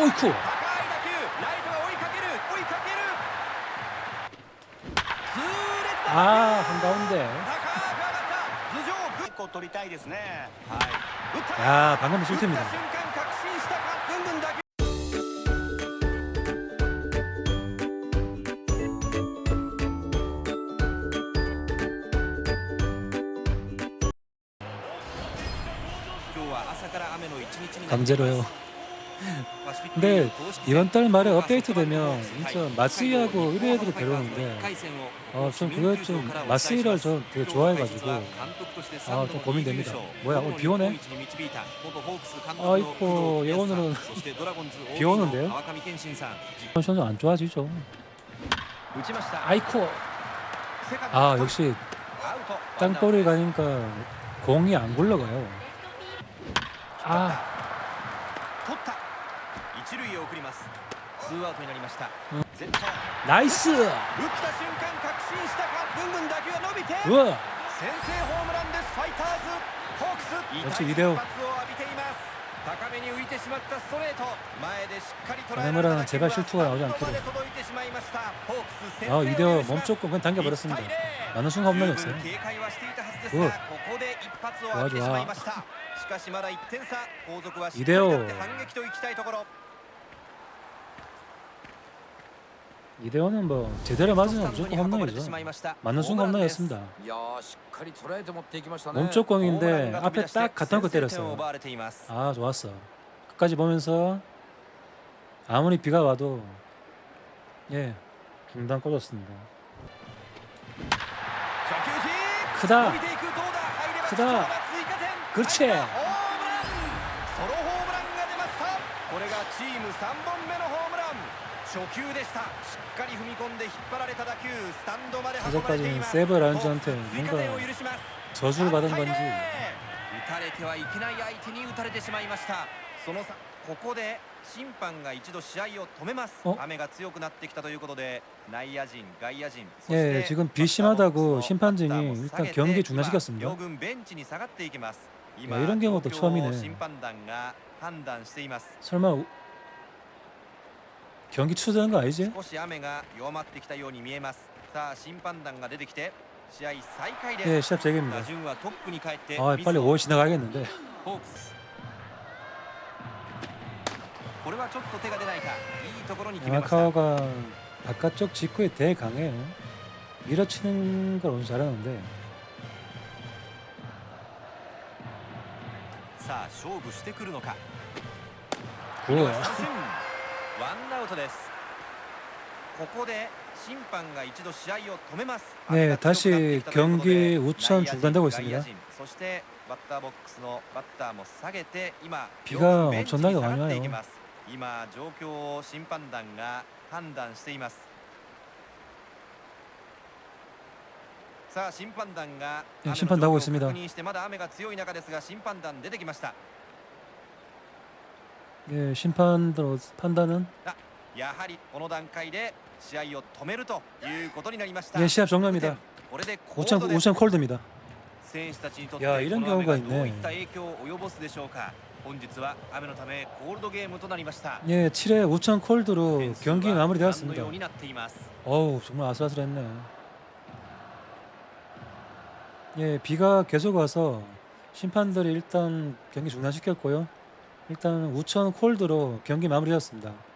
오이쿠. 아 한가운데. 야 방금 실수입니다. 감제로요. 근데 이번 달 말에 업데이트되면 인천 마쓰이하고 의뢰애들이 데려오는데 어, 좀 그거 좀 마쓰이를 좀 되게 좋아해가지고 아, 좀 고민됩니다. 뭐야 오늘 비 오네? 아이고 예 오늘은 비 오는데요? 어, 컨디션이 안 좋아지죠. 아이코 아 역시 땅볼이 가니까 공이 안 굴러가요. 아 一塁へ送りますツーアウトになりました絶対 나이스. 打った瞬間確信したかぐんぐん打球が伸びて 우와. 先制ホームランですファイターズホークス역시 痛い 이대호. 一発を浴びています高めに浮いてしまったストレート前でしっかり捉えられた 오늘은 打球は 제발 실투가 나오지 スタンドまで 않기를. 届いてしまいましたホークス先制 아 を 이대호 許します 몸 조금 그냥 당겨버렸습니다. 1対0 많은 순간 홈런이었어요. 十分警戒はしていたはずですうわがここで一発を浴びてしまいましたしかしまだ1点差後続はしっかりイデオ立って反撃といきたいところ 이대호는 뭐 제대로 맞으면 무조건 홈런이죠. 맞는 순간 홈런이었습니다. 몸쪽 공인데 앞에 딱 갖다 놓고 때렸어요. 아 좋았어. 끝까지 보면서 아무리 비가 와도 예 중단 꺼졌습니다. 크다. 크다. 그렇지. 初球でしたしっかり踏み込んで引っ張られた打球スタンドまで運ばれています 이제까지는 세브 라운지한테 ホークス追加点を 뭔가 許します 저주를 받은 3対 건지 0打たれてはいけない相手に打たれてしまいましたその差ここで審判が一度試合を止めます어? 雨が強くなってきたということで内野陣外野陣そ 예 して 지금 비 심하다고 バッター 심판진이 ボックスの 일단 下げて 경기 今 중단시켰습니다. 両軍ベンチに下がっていきます 야, 이런 경우도 状況を 처음이네. 審判団が判断しています 설마 우- 경기 취소된 거 아니지? 少し雨が弱まってきたように見えますさあ審判団が出てきて試合再開です 예 시합 재개입니다. 打順はトップに帰って 아 ミス 빨리 を 5월 지나가겠는데 ホークスこれはちょっと手が出ないかいいところに決めました 야마카와가 바깥쪽 직구에 대강해요. 밀어치는 걸 엄청 잘하는데 さあ勝負してくるのか 우와 三振ワ ンアウトですここで審判が一度試合を止めます 네, 雨が強くなってきたということで 다시 경기 우천 内野陣 중단되고 있습니다. 外野陣そしてバッターボックスのバッターも下げて今 비가 両軍ベンチに 엄청나게 下がって 많이 いき 와요. ます今状況を審判団が判断していますさあ審判団が雨の네審判나오고 状況を 있습니다. 確認してまだ雨が強い中ですが審判団出てきました 예, 심판들 판단은 やはりこの段階で試合を止めるということになりました。 예, 시합 종료입니다. これでコー 우천 ドです 우천 콜드입니다. 選手たちにとって 야, 이런 この雨が 경우가 どう 있네 いった影響を及ぼすでしょうか。本日は雨のためコールドゲームとなりました。 예, 7회 우천 콜드로 点数は 경기 ご覧の 마무리되었습니다. ようになっています。 어우 정말 아슬아슬했네. 예, 비가 계속 와서 심판들이 일단 경기 중단시켰고요. 일단 우천 콜드로 경기 마무리되었습니다.